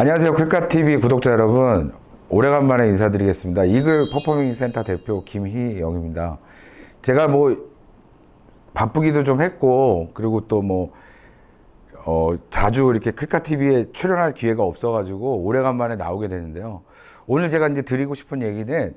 안녕하세요. 클카TV 구독자 여러분. 오래간만에 인사드리겠습니다. 이글 퍼포밍 센터 대표 김희영입니다. 제가 뭐 바쁘기도 좀 했고, 그리고 또 뭐, 어, 자주 이렇게 클카TV에 출연할 기회가 없어가지고 오래간만에 나오게 되는데요. 오늘 제가 이제 드리고 싶은 얘기는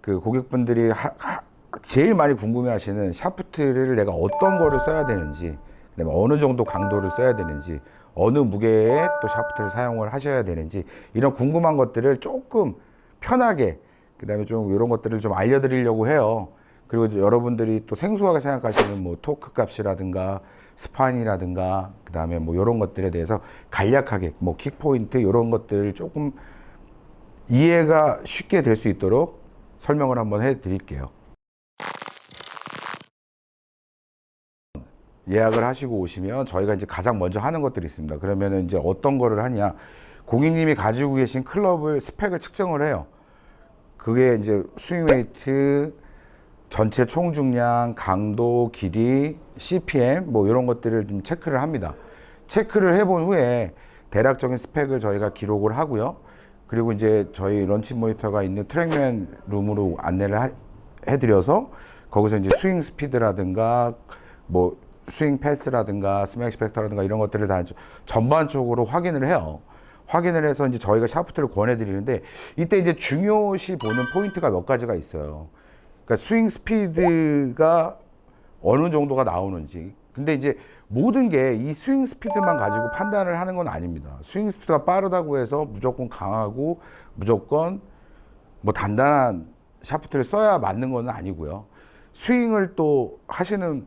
그 고객분들이 하- 하- 제일 많이 궁금해 하시는 샤프트를 내가 어떤 거를 써야 되는지, 그다음에 어느 정도 강도를 써야 되는지, 어느 무게의 또 샤프트를 사용을 하셔야 되는지, 이런 궁금한 것들을 조금 편하게, 그다음에 좀 이런 것들을 좀 알려드리려고 해요. 그리고 여러분들이 또 생소하게 생각하시는 뭐 토크 값이라든가 스판이라든가 그다음에 뭐 이런 것들에 대해서 간략하게 뭐 킥포인트 이런 것들을 조금 이해가 쉽게 될 수 있도록 설명을 한번 해 드릴게요. 예약을 하시고 오시면 저희가 이제 가장 먼저 하는 것들이 있습니다. 그러면은 이제 어떤 거를 하냐. 고객님이 가지고 계신 클럽을 스펙을 측정을 해요. 그게 이제 스윙 웨이트, 전체 총 중량, 강도, 길이, CPM 뭐 이런 것들을 좀 체크를 합니다. 체크를 해본 후에 대략적인 스펙을 저희가 기록을 하고요. 그리고 이제 저희 런치 모니터가 있는 트랙맨 룸으로 안내를 하- 해드려서 거기서 이제 스윙 스피드라든가 뭐 스윙 패스라든가 스맥 스펙터라든가 이런 것들을 다 전반적으로 확인을 해요. 확인을 해서 이제 저희가 샤프트를 권해드리는데 이때 이제 중요시 보는 포인트가 몇 가지가 있어요. 그러니까 스윙 스피드가 어느 정도가 나오는지. 근데 이제 모든 게 이 스윙 스피드만 가지고 판단을 하는 건 아닙니다. 스윙 스피드가 빠르다고 해서 무조건 강하고 무조건 뭐 단단한 샤프트를 써야 맞는 건 아니고요. 스윙을 또 하시는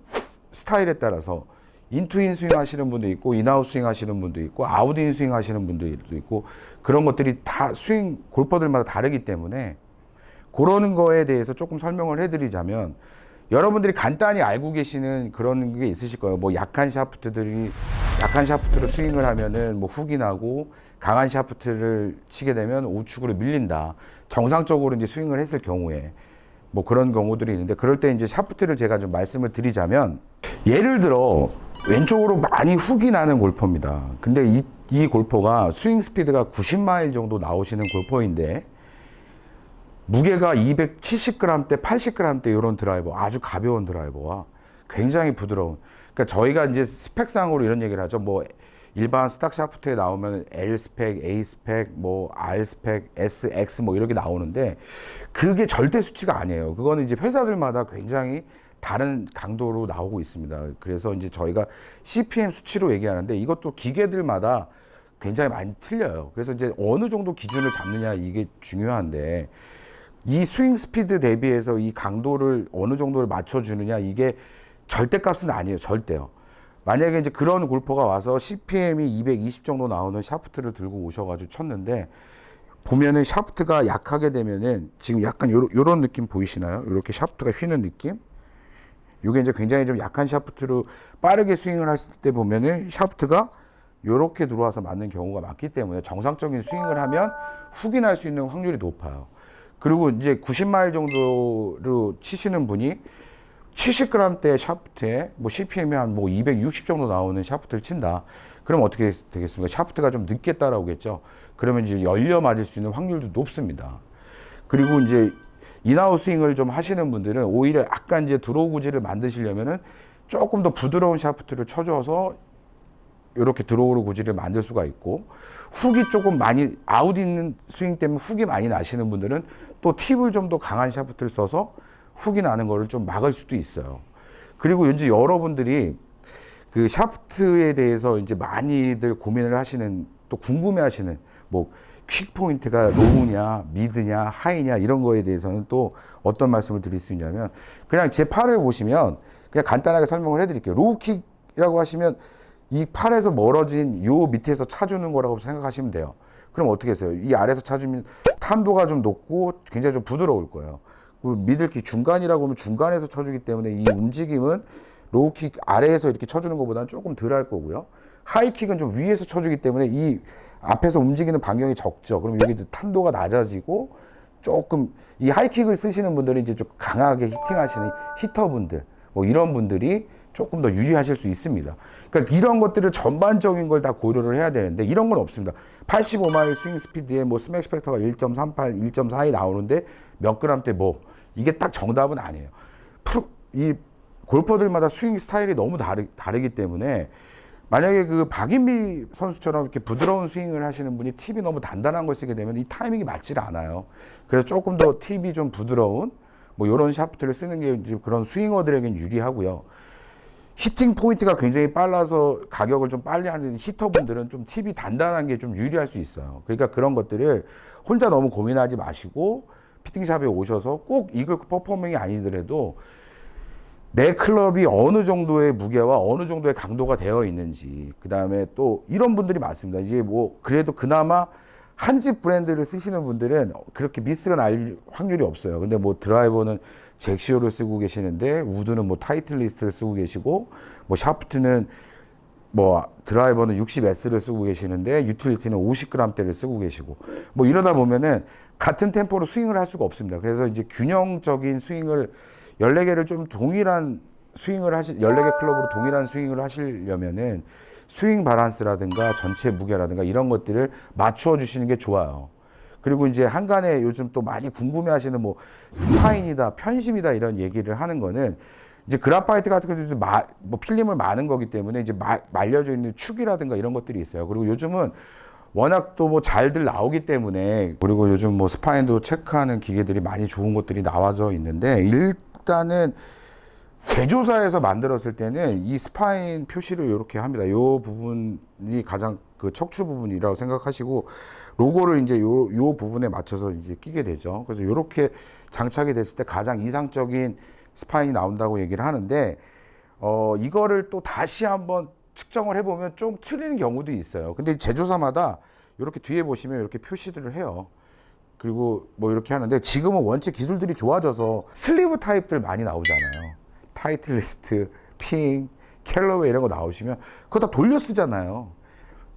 스타일에 따라서 인투인 스윙 하시는 분도 있고 인아웃 스윙 하시는 분도 있고 아웃인 스윙 하시는 분들도 있고 그런 것들이 다 스윙 골퍼들마다 다르기 때문에 그러는 거에 대해서 조금 설명을 해드리자면 여러분들이 간단히 알고 계시는 그런 게 있으실 거예요. 뭐 약한 샤프트들이 약한 샤프트로 스윙을 하면은 뭐 훅이 나고 강한 샤프트를 치게 되면 우측으로 밀린다. 정상적으로 이제 스윙을 했을 경우에 뭐 그런 경우들이 있는데 그럴 때 이제 샤프트를 제가 좀 말씀을 드리자면 예를 들어 왼쪽으로 많이 훅이 나는 골퍼입니다. 근데 이, 이 골퍼가 스윙 스피드가 90마일 정도 나오시는 골퍼인데 무게가 270g대, 80g대 이런 드라이버, 아주 가벼운 드라이버와 굉장히 부드러운. 그러니까 저희가 이제 스펙상으로 이런 얘기를 하죠. 뭐 일반 스탁 샤프트에 나오면 L 스펙, A 스펙, 뭐 R 스펙, S, X 뭐 이렇게 나오는데 그게 절대 수치가 아니에요. 그거는 이제 회사들마다 굉장히 다른 강도로 나오고 있습니다. 그래서 이제 저희가 CPM 수치로 얘기하는데 이것도 기계들마다 굉장히 많이 틀려요. 그래서 이제 어느 정도 기준을 잡느냐 이게 중요한데 이 스윙 스피드 대비해서 이 강도를 어느 정도를 맞춰주느냐 이게 절대값은 아니에요. 절대요. 만약에 이제 그런 골퍼가 와서 CPM이 220 정도 나오는 샤프트를 들고 오셔가지고 쳤는데 보면은 샤프트가 약하게 되면은 지금 약간 요런, 요런 느낌 보이시나요? 이렇게 샤프트가 휘는 느낌? 이게 이제 굉장히 좀 약한 샤프트로 빠르게 스윙을 했을 때 보면은 샤프트가 요렇게 들어와서 맞는 경우가 많기 때문에 정상적인 스윙을 하면 훅이 날 수 있는 확률이 높아요. 그리고 이제 90마일 정도로 치시는 분이 70g대 샤프트에 뭐 CPM이 한 뭐 260 정도 나오는 샤프트를 친다. 그럼 어떻게 되겠습니까? 샤프트가 좀 늦게 따라오겠죠. 그러면 이제 열려 맞을 수 있는 확률도 높습니다. 그리고 이제 인아웃 스윙을 좀 하시는 분들은 오히려 약간 이제 드로우 구질을 만드시려면은 조금 더 부드러운 샤프트를 쳐줘서 이렇게 들어오는 구질을 만들 수가 있고 훅이 조금 많이 아웃 있는 스윙 때문에 훅이 많이 나시는 분들은 또 팁을 좀 더 강한 샤프트를 써서 훅이 나는 거를 좀 막을 수도 있어요. 그리고 이제 여러분들이 그 샤프트에 대해서 이제 많이들 고민을 하시는 또 궁금해 하시는 뭐 퀵 포인트가 로우냐 미드냐 하이냐 이런 거에 대해서는 또 어떤 말씀을 드릴 수 있냐면 그냥 제 팔을 보시면 그냥 간단하게 설명을 해드릴게요. 로우 킥이라고 하시면 이 팔에서 멀어진 요 밑에서 차주는 거라고 생각하시면 돼요. 그럼 어떻게 했어요? 이 아래에서 차주면 탄도가 좀 높고 굉장히 좀 부드러울 거예요. 그 미들킥 중간이라고 하면 중간에서 쳐주기 때문에 이 움직임은 로우킥 아래에서 이렇게 쳐주는 것보다는 조금 덜 할 거고요. 하이킥은 좀 위에서 쳐주기 때문에 이 앞에서 움직이는 반경이 적죠. 그럼 여기 탄도가 낮아지고 조금 이 하이킥을 쓰시는 분들은 이제 좀 강하게 히팅하시는 히터분들 뭐 이런 분들이 조금 더 유리하실 수 있습니다. 그러니까 이런 것들을 전반적인 걸 다 고려를 해야 되는데 이런 건 없습니다. 85마일 스윙 스피드에 뭐 스맥 스펙터가 1.38, 1.42 나오는데 몇 그램대 뭐 이게 딱 정답은 아니에요. 프로, 이 골퍼들마다 스윙 스타일이 너무 다르, 다르기 때문에 만약에 그 박인미 선수처럼 이렇게 부드러운 스윙을 하시는 분이 팁이 너무 단단한 걸 쓰게 되면 이 타이밍이 맞질 않아요. 그래서 조금 더 팁이 좀 부드러운 뭐 이런 샤프트를 쓰는 게 이제 그런 스윙어들에겐 유리하고요. 히팅 포인트가 굉장히 빨라서 가격을 좀 빨리 하는 히터분들은 좀 팁이 단단한 게 좀 유리할 수 있어요. 그러니까 그런 것들을 혼자 너무 고민하지 마시고 피팅샵에 오셔서 꼭 이글 퍼포밍이 아니더라도 내 클럽이 어느 정도의 무게와 어느 정도의 강도가 되어 있는지 그 다음에 또 이런 분들이 많습니다. 이제 뭐 그래도 그나마 한 집 브랜드를 쓰시는 분들은 그렇게 미스가 날 확률이 없어요. 근데 뭐 드라이버는 잭시오를 쓰고 계시는데 우드는 뭐 타이틀리스트를 쓰고 계시고 뭐 샤프트는 뭐 드라이버는 60S를 쓰고 계시는데 유틸리티는 50g대를 쓰고 계시고 뭐 이러다 보면은 같은 템포로 스윙을 할 수가 없습니다. 그래서 이제 균형적인 스윙을 14개를 좀 동일한 스윙을 하시 14개 클럽으로 동일한 스윙을 하시려면은 스윙 바란스라든가 전체 무게라든가 이런 것들을 맞추어 주시는 게 좋아요. 그리고 이제 한간에 요즘 또 많이 궁금해 하시는 뭐 스파인이다, 편심이다 이런 얘기를 하는 거는 이제 그라파이트 같은 경우도 마, 뭐 필름을 많은 거기 때문에 이제 마, 말려져 있는 축이라든가 이런 것들이 있어요. 그리고 요즘은 워낙 또 뭐 잘들 나오기 때문에 그리고 요즘 뭐 스파인도 체크하는 기계들이 많이 좋은 것들이 나와져 있는데 일단은 제조사에서 만들었을 때는 이 스파인 표시를 이렇게 합니다. 이 부분이 가장 그 척추 부분이라고 생각하시고 로고를 이제 요, 요 부분에 맞춰서 이제 끼게 되죠. 그래서 이렇게 장착이 됐을 때 가장 이상적인 스파인이 나온다고 얘기를 하는데 어 이거를 또 다시 한번 측정을 해보면 좀 틀리는 경우도 있어요. 근데 제조사마다 이렇게 뒤에 보시면 이렇게 표시들을 해요. 그리고 뭐 이렇게 하는데 지금은 원체 기술들이 좋아져서 슬리브 타입들 많이 나오잖아요. 타이틀리스트, 핑, 캘러웨이 이런 거 나오시면 그거 다 돌려 쓰잖아요.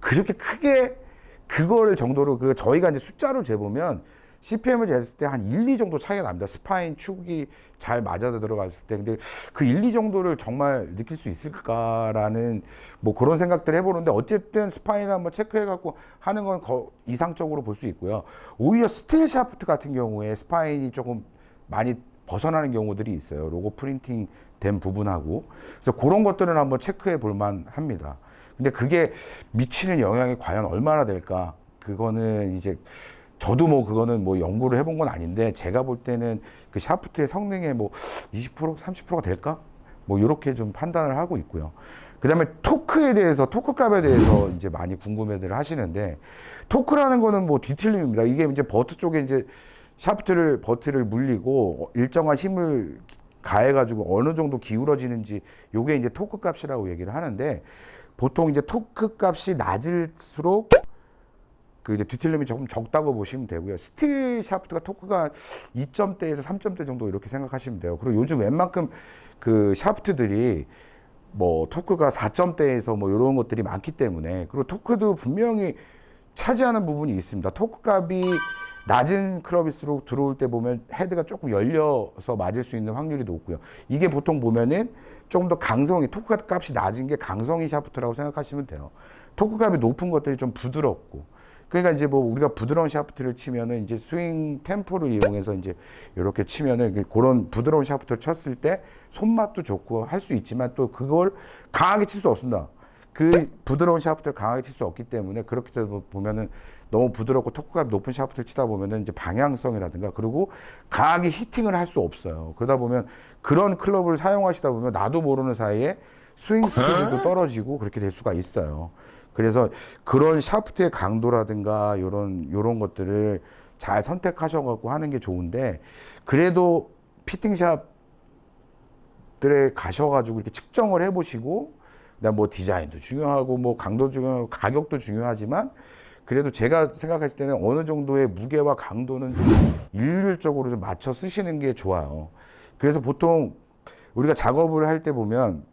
그렇게 크게 그거를 정도로 그 저희가 이제 숫자를 재보면 CPM을 쟀을 때 한 1, 2 정도 차이가 납니다. 스파인 축이 잘 맞아 들어갔을 때. 근데 그 1, 2 정도를 정말 느낄 수 있을까라는 뭐 그런 생각들 해보는데 어쨌든 스파인을 한번 체크해갖고 하는 건 거, 이상적으로 볼 수 있고요. 오히려 스틸 샤프트 같은 경우에 스파인이 조금 많이 벗어나는 경우들이 있어요. 로고 프린팅 된 부분하고. 그래서 그런 것들은 한번 체크해 볼만 합니다. 근데 그게 미치는 영향이 과연 얼마나 될까? 그거는 이제 저도 뭐 그거는 뭐 연구를 해본 건 아닌데 제가 볼 때는 그 샤프트의 성능의 뭐20% 30%가 될까? 뭐 이렇게 좀 판단을 하고 있고요. 그다음에 토크에 대해서 토크 값에 대해서 이제 많이 궁금해들 하시는데 토크라는 거는 뭐 뒤틀림입니다. 이게 이제 버트 쪽에 이제 샤프트를 버트를 물리고 일정한 힘을 가해가지고 어느 정도 기울어지는지 요게 이제 토크 값이라고 얘기를 하는데 보통 이제 토크 값이 낮을수록 그 이제 뒤틀림이 조금 적다고 보시면 되고요. 스틸 샤프트가 토크가 2점대에서 3점대 정도 이렇게 생각하시면 돼요. 그리고 요즘 웬만큼 그 샤프트들이 뭐 토크가 4점대에서 뭐 이런 것들이 많기 때문에 그리고 토크도 분명히 차지하는 부분이 있습니다. 토크 값이 낮은 클럽일수록 들어올 때 보면 헤드가 조금 열려서 맞을 수 있는 확률이 높고요. 이게 보통 보면은 조금 더 강성이 토크 값이 낮은 게 강성이 샤프트라고 생각하시면 돼요. 토크 값이 높은 것들이 좀 부드럽고 그러니까 이제 뭐 우리가 부드러운 샤프트를 치면은 이제 스윙 템포를 이용해서 이제 이렇게 치면은 그런 부드러운 샤프트를 쳤을 때 손맛도 좋고 할 수 있지만 또 그걸 강하게 칠 수 없습니다. 그 부드러운 샤프트를 강하게 칠 수 없기 때문에 그렇게 보면은 너무 부드럽고 토크가 높은 샤프트를 치다 보면은 이제 방향성이라든가 그리고 강하게 히팅을 할 수 없어요. 그러다 보면 그런 클럽을 사용하시다 보면 나도 모르는 사이에 스윙 스피드도 떨어지고 그렇게 될 수가 있어요. 그래서 그런 샤프트의 강도라든가 요런 요런 것들을 잘 선택하셔 갖고 하는 게 좋은데 그래도 피팅샵들에 가셔 가지고 이렇게 측정을 해 보시고 그다음 뭐 디자인도 중요하고 뭐 강도 중요하고 가격도 중요하지만 그래도 제가 생각했을 때는 어느 정도의 무게와 강도는 좀 일률적으로 좀 맞춰 쓰시는 게 좋아요. 그래서 보통 우리가 작업을 할 때 보면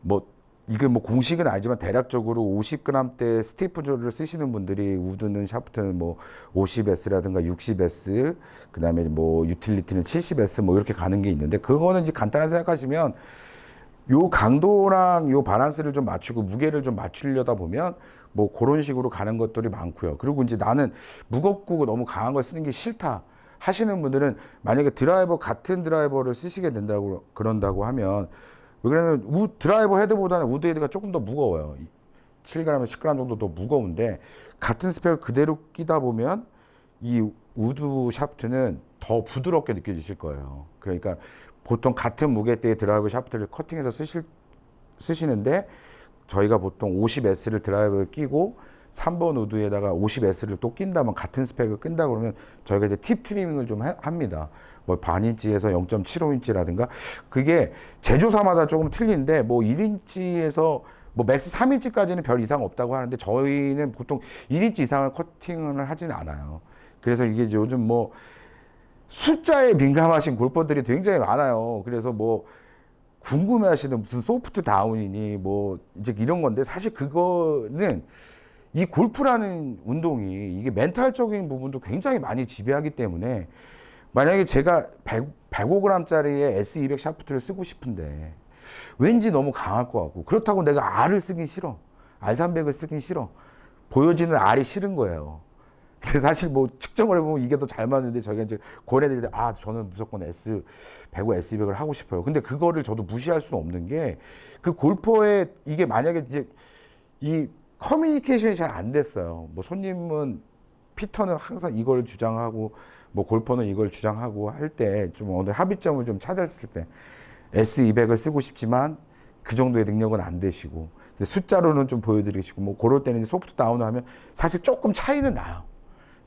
뭐 이게 뭐 공식은 알지만 대략적으로 50g대 스티프조를 쓰시는 분들이 우드는 샤프트는 뭐 50S라든가 60S 그다음에 뭐 유틸리티는 70S 뭐 이렇게 가는 게 있는데 그거는 이제 간단하게 생각하시면 요 강도랑 요 바란스를 좀 맞추고 무게를 좀 맞추려다 보면 뭐 그런 식으로 가는 것들이 많고요. 그리고 이제 나는 무겁고 너무 강한 걸 쓰는 게 싫다 하시는 분들은 만약에 드라이버 같은 드라이버를 쓰시게 된다고 그런다고 하면 왜 그러냐면 우 드라이버 헤드보다는 우드 헤드가 조금 더 무거워요. 7g, 10g 정도 더 무거운데 같은 스펙을 그대로 끼다 보면 이 우드 샤프트는 더 부드럽게 느껴지실 거예요. 그러니까 보통 같은 무게대의 드라이버 샤프트를 커팅해서 쓰실 쓰시는데 저희가 보통 50S를 드라이버를 끼고 3번 우드에다가 50S를 또 낀다면 같은 스펙을 낀다 그러면 저희가 이제 팁 트리밍을 좀 하- 합니다. 뭐 반인치에서 0.75인치라든가 그게 제조사마다 조금 틀린데 뭐 1인치에서 뭐 맥스 3인치까지는 별 이상 없다고 하는데 저희는 보통 1인치 이상을 커팅을 하지는 않아요. 그래서 이게 요즘 뭐 숫자에 민감하신 골퍼들이 굉장히 많아요. 그래서 뭐 궁금해 하시는 무슨 소프트 다운이니 뭐 이제 이런 건데 사실 그거는 이 골프라는 운동이 이게 멘탈적인 부분도 굉장히 많이 지배하기 때문에 만약에 제가 100, 105g짜리의 S200 샤프트를 쓰고 싶은데 왠지 너무 강할 것 같고 그렇다고 내가 R을 쓰긴 싫어. R300을 쓰긴 싫어. 보여지는 R이 싫은 거예요. 사실 뭐 측정을 해보면 이게 더 잘 맞는데 저희가 이제 고려드릴 때 아 저는 무조건 S 105 S200을 하고 싶어요. 근데 그거를 저도 무시할 수는 없는 게 그 골퍼의 이게 만약에 이제 이 커뮤니케이션이 잘 안 됐어요. 뭐 손님은 피터는 항상 이걸 주장하고 뭐 골퍼는 이걸 주장하고 할 때 좀 어느 합의점을 좀 찾았을 때 S200을 쓰고 싶지만 그 정도의 능력은 안 되시고 숫자로는 좀 보여드리시고 뭐 그럴 때는 이제 소프트 다운을 하면 사실 조금 차이는 나요.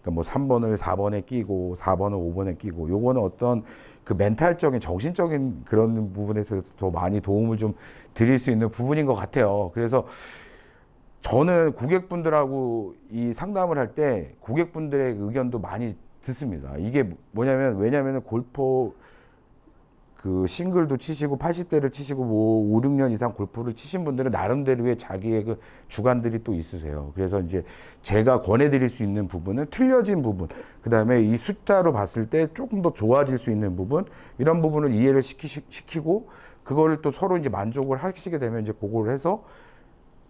그러니까 뭐 3번을 4번에 끼고 4번을 5번에 끼고 요거는 어떤 그 멘탈적인 정신적인 그런 부분에서 더 많이 도움을 좀 드릴 수 있는 부분인 것 같아요. 그래서 저는 고객분들하고 이 상담을 할 때 고객분들의 의견도 많이 듣습니다. 이게 뭐냐면 왜냐면은 골프 그 싱글도 치시고 80대를 치시고 뭐 5, 6년 이상 골프를 치신 분들은 나름대로의 자기의 그 주관들이 또 있으세요. 그래서 이제 제가 권해드릴 수 있는 부분은 틀려진 부분, 그 다음에 이 숫자로 봤을 때 조금 더 좋아질 수 있는 부분, 이런 부분을 이해를 시키, 시키고 그거를 또 서로 이제 만족을 하시게 되면 이제 그거를 해서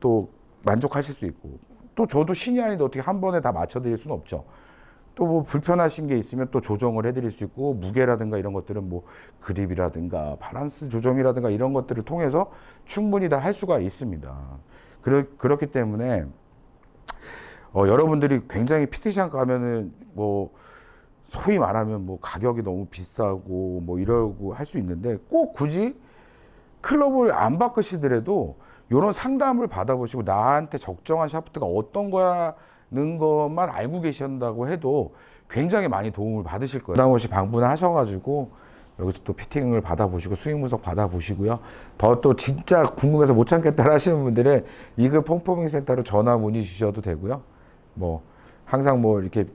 또 만족하실 수 있고 또 저도 신이 아닌데 어떻게 한 번에 다 맞춰드릴 수는 없죠. 또 뭐 불편하신 게 있으면 또 조정을 해드릴 수 있고 무게라든가 이런 것들은 뭐 그립이라든가 바란스 조정이라든가 이런 것들을 통해서 충분히 다 할 수가 있습니다. 그렇, 그렇기 때문에 어, 여러분들이 굉장히 피티션 가면은 뭐 소위 말하면 뭐 가격이 너무 비싸고 뭐 이러고 할 수 있는데 꼭 굳이 클럽을 안 바꾸시더라도 이런 상담을 받아보시고 나한테 적정한 샤프트가 어떤 거야 는 것만 알고 계신다고 해도 굉장히 많이 도움을 받으실 거예요. 부담 없이 방문을 하셔가지고 여기서 또 피팅을 받아보시고 스윙 분석 받아보시고요. 더 또 진짜 궁금해서 못 참겠다 하시는 분들은 이글 폼포밍 센터로 전화 문의 주셔도 되고요. 뭐 항상 뭐 이렇게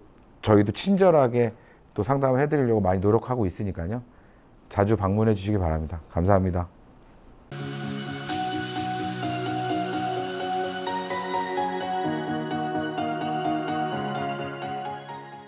저희도 친절하게 또 상담을 해드리려고 많이 노력하고 있으니까요. 자주 방문해 주시기 바랍니다. 감사합니다.